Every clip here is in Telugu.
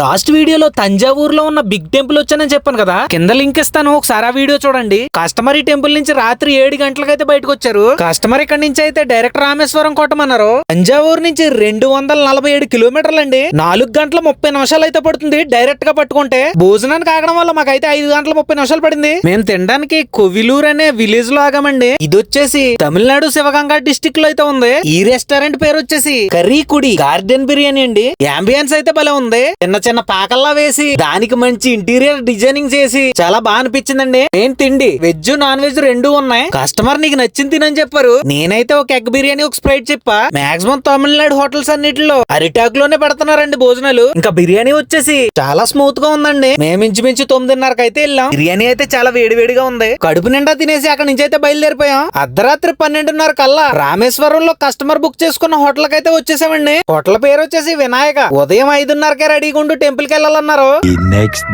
లాస్ట్ వీడియోలో తంజావూరులో ఉన్న బిగ్ టెంపుల్ వచ్చానని చెప్పాను కదా. కింద లింక్ ఇస్తాను ఒకసారి ఆ వీడియో చూడండి. కస్టమర్ ఈ టెంపుల్ నుంచి రాత్రి ఏడు గంటలకైతే బయటకు వచ్చారు. కస్టమర్ ఇక్కడ నుంచి అయితే డైరెక్ట్ రామేశ్వరం కొట్టమన్నారు. తంజావూరు నుంచి రెండు వందల నలభై ఏడు కిలోమీటర్లు అండి నాలుగు గంటల ముప్పై నిమిషాలు అయితే పడుతుంది డైరెక్ట్గా పట్టుకుంటే. భోజనానికి ఆగడం వల్ల మాకైతే ఐదు గంటల ముప్పై నిమిషాలు పడింది. మేము తినడానికి కొవిలూర్ అనే విలేజ్లో ఆగామండి. ఇది వచ్చేసి తమిళనాడు శివగంగా డిస్టిక్లో అయితే ఉంది. ఈ రెస్టారెంట్ పేరు వచ్చేసి కర్రీకుడి గార్డెన్ బిర్యానీ అండి. అంబియన్స్ అయితే భలే ఉంది. చిన్న చిన్న పాకల్లా వేసి దానికి మంచి ఇంటీరియర్ డిజైనింగ్ చేసి చాలా బాగా అనిపించిందండి. ఏం తిండి? వెజ్ నాన్ వెజ్ రెండు ఉన్నాయి. కస్టమర్ నీకు నచ్చింది తినని చెప్పారు. నేనైతే ఒక ఎగ్ బిర్యానీ ఒక స్ప్రైట్ చెప్పా. మాక్సిమం తమిళనాడు హోటల్స్ అన్నిటిలో అరిటాక్లోనే పెడుతున్నారండి భోజనాలు. ఇంకా బిర్యానీ వచ్చేసి చాలా స్మూత్గా ఉందండి. మేము ఇంచుమించు తొమ్మిదిన్నరకు అయితే వెళ్ళాం. బిర్యానీ అయితే చాలా వేడివేడిగా ఉంది. కడుపు నిండా తినేసి అక్కడ నుంచి అయితే బయలుదేరిపోయాం. అర్ధరాత్రి పన్నెండున్నర కల్లా రామేశ్వరంలో కస్టమర్ బుక్ చేసుకున్న హోటల్ కైతే వచ్చేసామండి. హోటల్ పేరు వచ్చేసి వినాయక. ఉదయం ఐదున్నరకే రెడీగా ఉండు టెంపుల్కి వెళ్ళాలన్నారు.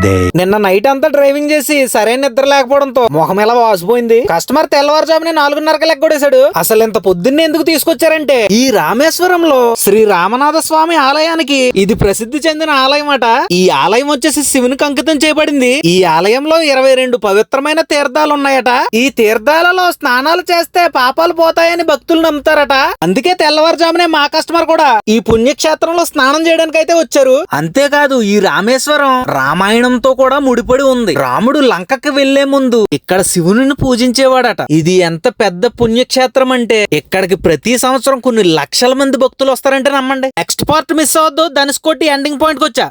Day. నిన్న నైట్ అంతా డ్రైవింగ్ చేసి సరైన నిద్ర లేకపోవడంతో మొహం ఎలా వాసిపోయింది? కస్టమర్ తెల్లవారుజామునే నాలుగున్నరకి లెగ్గొడేశాడు. అసలు ఇంత పొద్దున్నే ఎందుకు తీసుకొచ్చారంటే ఈ రామేశ్వరంలో శ్రీ రామనాథ స్వామి ఆలయానికి ఇది ప్రసిద్ధి చెందిన ఆలయం అట ఈ ఆలయం వచ్చేసి శివునికి అంకితం చేయబడింది. ఈ ఆలయంలో ఇరవై రెండు పవిత్రమైన తీర్థాలు ఉన్నాయట. ఈ తీర్థాలలో స్నానాలు చేస్తే పాపాలు పోతాయని భక్తులు నమ్ముతారట. అందుకే తెల్లవారుజామునే మా కస్టమర్ కూడా ఈ పుణ్యక్షేత్రంలో స్నానం చేయడానికి అయితే వచ్చారు. అంతేకాదు ఈ రామేశ్వరం రామాయణంతో కూడా ముడిపడి ఉంది. రాముడు లంకకి వెళ్ళే ముందు ఇక్కడ శివుని పూజించేవాడట. ఇది ఎంత పెద్ద పుణ్యక్షేత్రం అంటే ఇక్కడికి ప్రతి సంవత్సరం కొన్ని లక్షల మంది భక్తులు వస్తారంటే నమ్మండి. నెక్స్ట్ పార్ట్ మిస్ అవ్వద్దు ధనుష్కోటి ఎండింగ్ పాయింట్ వచ్చా